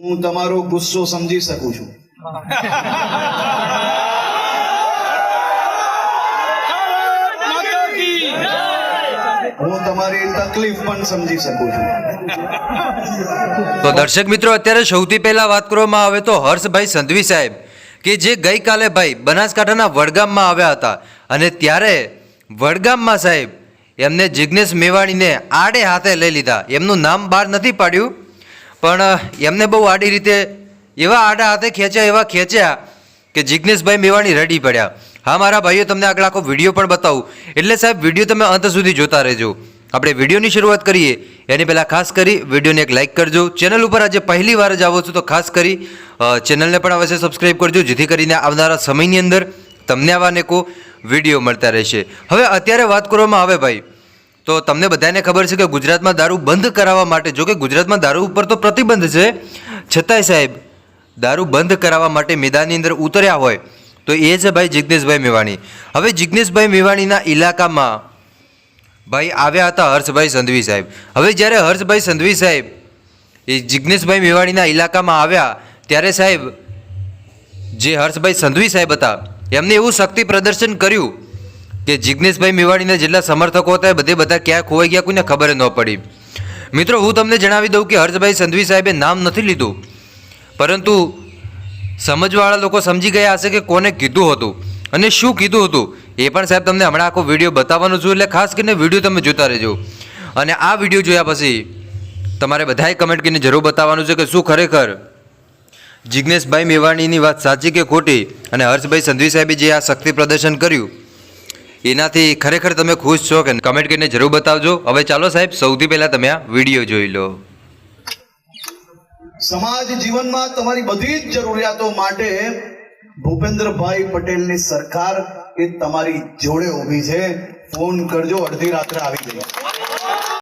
હું તમારો ગુસ્સો સમજી શકું છું. હું તમારી તકલીફ પણ સમજી શકું છું. તો દર્શક મિત્રો, અત્યારે સૌથી પહેલા વાત કરવામાં આવે તો હર્ષભાઈ સંધવી સાહેબ, કે જે ગઈકાલે ભાઈ બનાસકાંઠાના વડગામમાં આવ્યા હતા અને ત્યારે વડગામમાં સાહેબ, એમને જિજ્ઞેશ મેવાણીને આડે હાથે લઈ લીધા. એમનું નામ બહાર નથી પાડ્યું. પણ એમને બહુ આડી રીતે એવા આડા હાથે ખેંચ્યા, એવા ખેંચ્યા કે જિજ્ઞેશભાઈ મેવાણી રડી પડ્યા. હા, મારા ભાઈઓ, તમને આગળ આખો વીડિયો પણ બતાવું. એટલે સાહેબ, વીડિયો તમે અંત સુધી જોતા રહેજો. આપણે વિડીયોની શરૂઆત કરીએ. એની પહેલાં ખાસ કરી વિડીયોને એક લાઇક કરજો. ચેનલ ઉપર આજે પહેલી વાર જ આવો છો, તો ખાસ કરી ચેનલને પણ અવશ્ય સબસ્ક્રાઈબ કરજો, જેથી કરીને આવનારા સમયની અંદર તમને આવા અનેકો વીડિયો મળતા રહેશે. હવે અત્યારે વાત કરવામાં આવે ભાઈ. તો તમને બધાને ખબર છે કે ગુજરાતમાં દારૂ બંધ કરાવવા માટે, જો કે ગુજરાતમાં દારૂ ઉપર તો પ્રતિબંધ છે, છતાંય સાહેબ, દારૂ બંધ કરાવવા માટે મેદાનની અંદર ઉતર્યા હોય, તો એ છે ભાઈ જિજ્ઞેશભાઈ મેવાણી. હવે જિજ્ઞેશભાઈ મેવાણીના ઇલાકામાં ભાઈ આવ્યા હતા હર્ષભાઈ સંધવી સાહેબ. હવે જ્યારે હર્ષભાઈ સંધવી સાહેબ એ જિજ્ઞેશભાઈ મેવાણીના ઇલાકામાં આવ્યા, ત્યારે સાહેબ જે હર્ષભાઈ સંધવી સાહેબ હતા, એમને એવું શક્તિ પ્રદર્શન કર્યું કે જિજ્ઞેશભાઈ મેવાડીના જેટલા સમર્થકો હતા એ બધે બધા ક્યાં ખોવાઈ ગયા, કોઈને ખબર ન પડી. મિત્રો, હું તમને જણાવી દઉં કે હર્ષભાઈ સંધવી સાહેબે નામ નથી લીધું, પરંતુ સમજવાળા લોકો સમજી ગયા હશે કે કોને કીધું હતું અને શું કીધું હતું. એ પણ સાહેબ, તમને હમણાં આખો વીડિયો બતાવવાનો છું, એટલે ખાસ કરીને વીડિયો તમે જોતા રહેજો. અને આ વીડિયો જોયા પછી તમારે બધાએ કમેન્ટ કરીને જરૂર બતાવવાનું છે કે શું ખરેખર જિજ્ઞેશભાઈ મેવાણીની વાત સાચી કે ખોટી અને હર્ષભાઈ સંધવી સાહેબે જે આ શક્તિ પ્રદર્શન કર્યું એનાથી ખરેખર તમે ખુશ છો કે કમેન્ટ કરીને જરૂર બતાવજો. હવે ચાલો સાહેબ, સૌથી પહેલાં તમે આ વીડિયો જોઈ લો. સમાજ જીવનમાં તમારી બધી જ જરૂરિયાતો માટે ભૂપેન્દ્રભાઈ પટેલની સરકાર એ તમારી જોડે ઊભી છે. ફોન કરજો, અડધી રાત્રે આવી જઈએ